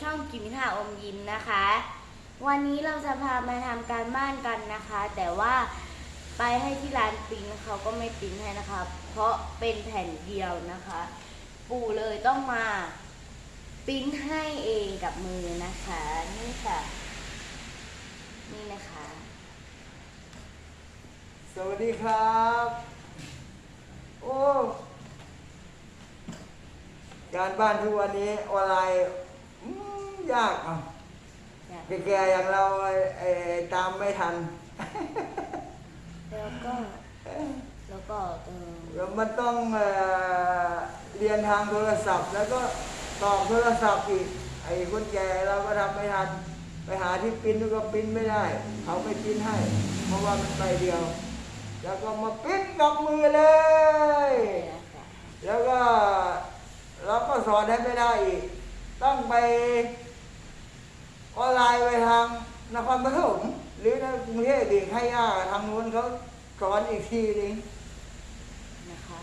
ช่องกิมมิทาอมยิ้มนะคะ วันนี้เราจะพามาทำการบ้านกันนะคะ แต่ว่าไปให้ที่ร้านปริ้นเขาก็ไม่ปริ้นให้นะคะ เพราะเป็นแผ่นเดียวนะคะ ปู่เลยต้องมาปริ้นให้เองกับมือนะคะ นี่ค่ะ นี่นะคะ สวัสดีครับ โอ้ การบ้านทุกวันนี้ออนไลน์ ยากอะอยากแก่ๆอย่างเราเอ่อตามไม่ทัน แล้วก็แล้วก็เออแล้วมันต้องเอ่อเรียนทางโทรศัพท์ แล้วก็ตอบโทรศัพท์อีกไอ้คนแก่เราก็ทำไม่ทันไปหาที่ปริ้นก็ปริ้นไม่ได้ เขาไม่ปริ้นให้ เพราะว่ามันใบเดียว แล้วก็มาปริ้นกับมือเลยนี่นะคะแล้วก็เราก็สอนให้ไม่ได้อีก ต้องไป ออนไลน์ไปทางนครปฐมหรือในกรุงเทพอีกให้ย่าทางนู้นเขาสอนอีกทีนึงนะคะ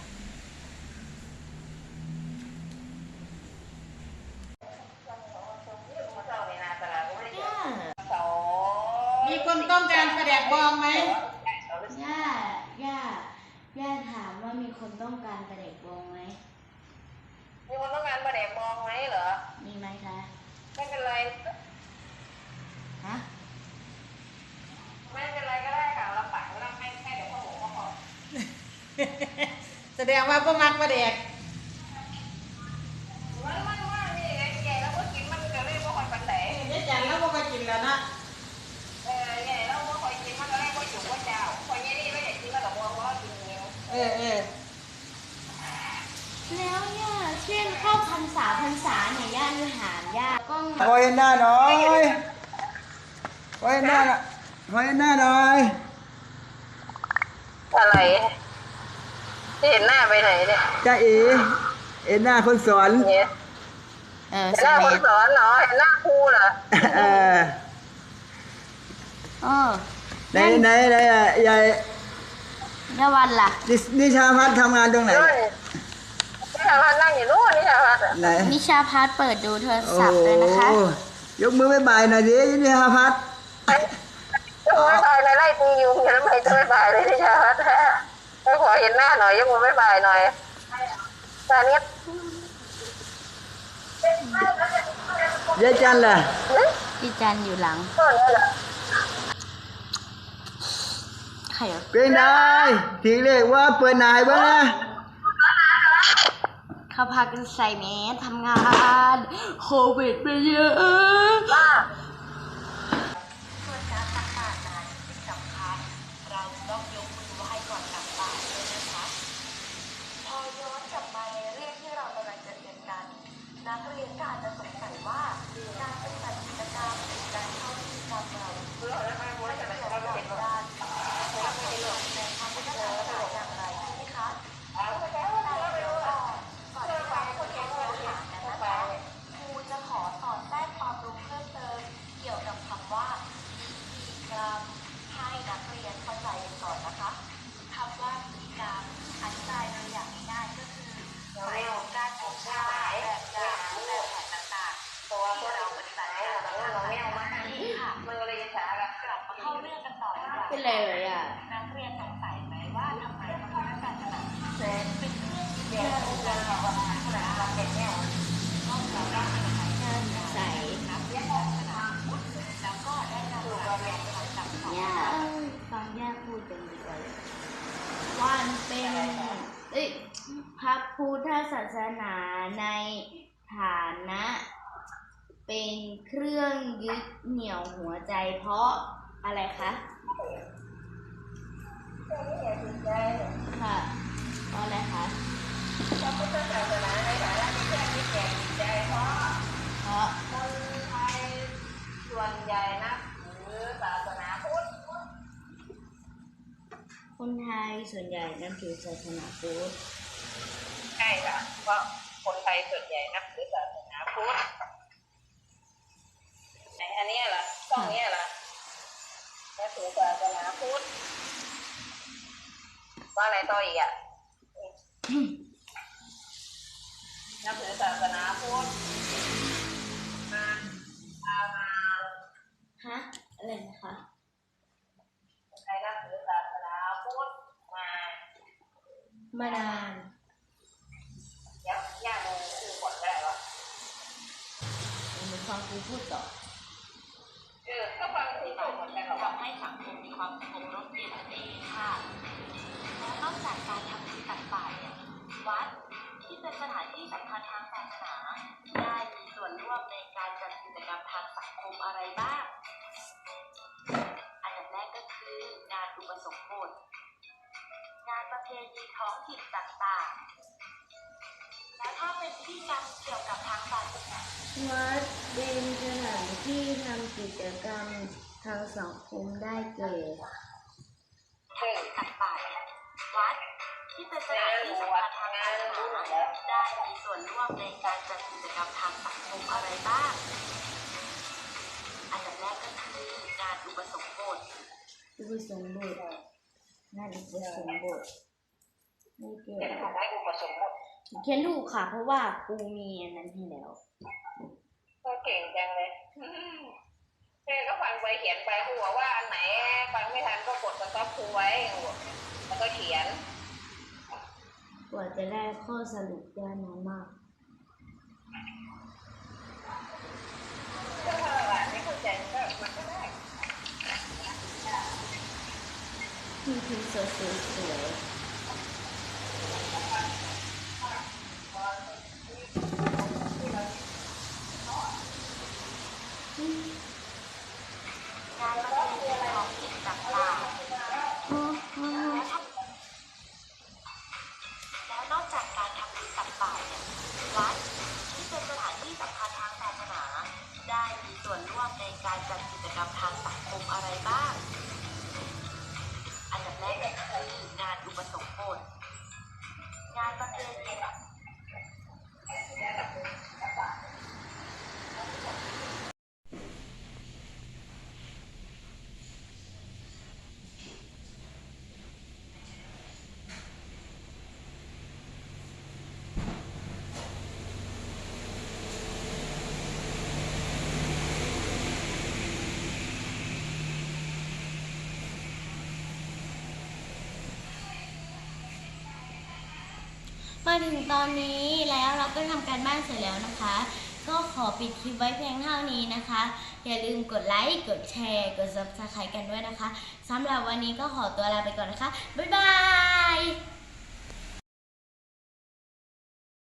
มีคนต้องการประแดกบองไหมย่าย่าย่าถามว่ามีคนต้องการประเด็กวงไหมมีคนต้องการประเด็กมองไหมเหรอ มีไหมคะ ไม่เป็นไร ฮะ ไม่เป็นไรก็ได้ค่ะเราปักก็ได้ให้แค่เดี๋ยวพ่อหมูก็พอ แส ดงว่าพ่มักประแดกว่าว่าว่านี่ไงแก่แล้วก็กินมันก็เลยว่าคอยปันแหลยายจันแล้วบ่ก็กินแล้วนะเออแก่แล้วว่าคอยกินมันก็เลยว่าอยู่ว่าเจ้าคอยยี่นี่ไม่อยากกินแล้วแต่ว่าว่ากินเงี้ยเออเออแล้วย่าเช่นเข้าพรรษาพรรษาเนี่ยย่าจะหามย่าก็ขอเห็นหน้าหน่อยขอเห็นหน้าหน่อยขอเห็นหน้าหน่อยอะไร เห็นหน้าไปไหนเนี่ยจ้าเอ๋เห็นหน้าคนสอนเนี่ยเออเห็นสหน้าคเม็นดสอนเหรอเห็นหน้าครูเหรอเออเออไหนไหนไหนอะยายย่าวันล่ะนินิชาพัฒน์ทำงานตรงไหนนู่นนี่ชาวพัดนั่งอยู่นู่นนี่ชาวพัดอะไหนนิชาพัฒน์เปิดดูโทรโอ้ศัพท์เลยนะคะ ยกมือบ๊ายบายหน่อยดินิชาพัฒน์ยกมือไม่บายเลยไล่ตียุงอย่าทำไมจะไม่บายเลยที่ชาวพัด แท้ไม่ขอเห็นหน้าหน่อยยกมือไม่บายหน่อยตอนนี้ยายจันล่ะพี่จันอยู่หลังต้นนี่แหละใครอะเป็นไงทีเรียกว่าเปิดนายบ้างนะเขาพากันใส่แมสทำงานโควิดไปเยอะ ว่า ส่วนการตักบาตรนั้นที่สำคัญ เราต้องยกมือไหว้ก่อนตักบาตรด้วยนะคะ พอย้อนกลับมาในเรื่องที่เรากำลังจะเรียนกัน นัก เป็นไรเลยอะนักเรียนสงสัยไหมว่าทำไมพระพุทธศาสนาเป็นเรื่องที่เดียวเราเราเราเป็นแนวต้องการใช้ใส่นักเรียนศาสนาพุทธแล้วก็ได้นำหลักการคำสั่งสอนย่าฟังย่าพูดกันดีกว่าวันเป็นเอ้ยพระพุทธศาสนาในฐานะ เป็นเครื่องยึดเหนี่ยวหัวใจเพราะอะไรคะ ค่ะเพราะอะไรคะพระพุทธศาสนาในฐานะที่แค่ที่แก่ใจเพราะเพราะคนไทยส่วนใหญ่นับถือศาสนาพุทธคนไทยส่วนใหญ่นับถือศาสนาพุทธใช่ค่ะเพราะคนไทยส่วนใหญ่นับถือศาสนาพุทธไหนอันเนี้ยเหรอช่องเนี้ยเหรอ นับถือศาสนาพุทธว่าอะไรต่ออีกอะนับถือศาสนาพุทธมาฮะอะไรนะคะใครนับถือศาสนาพุทธมามานานเดี๋ยวย่าดูคือก่อนก็ได้วะหนูฟังครูพูดต่อเออก็ฟังคือก่อนก่อนได้หรอวะ ทำให้สังคมมีความสง นั่นเองค่ะและนอกจากการทำบุญตักบาตรเนี่ยวัดที่เป็นสถานที่สำคัญทางศาสนาได้มีส่วนร่วมในการจัดกิจกรรมทางสังคมอะไรบ้าง อันดับแรกก็คืองานอุปสมบท งานประเพณีท้องถิ่นต่างๆ และถ้าเป็นพิธีกรรมเกี่ยวกับทางศาสนาวัดเป็นสถานที่ทำกิจกรรมทางสังคมได้แก่ สถานที่สำคัญทางศาสนาได้มีส่วนร่วมในการจัดกิจกรรมทางสังคมอะไรบ้าง อันดับแรกก็คืองานอุปสมบท อุปสมบทงานอุปสมบทได้แก่เป็นของให้อุปสมบทเขียนถูกค่ะ เพราะว่าครูมีอันนั้นให้แล้ว ก็เก่งจังเลยแม่ก็ฟังไปเขียนไปครูบอกว่าอันไหนฟังไม่ทันก็กดสต็อปครูไว้แล้วก็เขียน กว่าจะได้ข้อสรุปได้นานมากก็ถ้าอ่านไม่เข้าใจมันก็มันก็ได้ที่พิมพ์สวยๆ มาถึงตอนนี้แล้วเราก็ทำการบ้านเสร็จแล้วนะคะ ก็ขอปิดคลิปไว้เพียงเท่านี้นะคะ อย่าลืมกดไลค์กดแชร์ กด subscribe กันด้วยนะคะสำหรับวันนี้ก็ขอตัวลาไปก่อนนะคะ บ๊ายบาย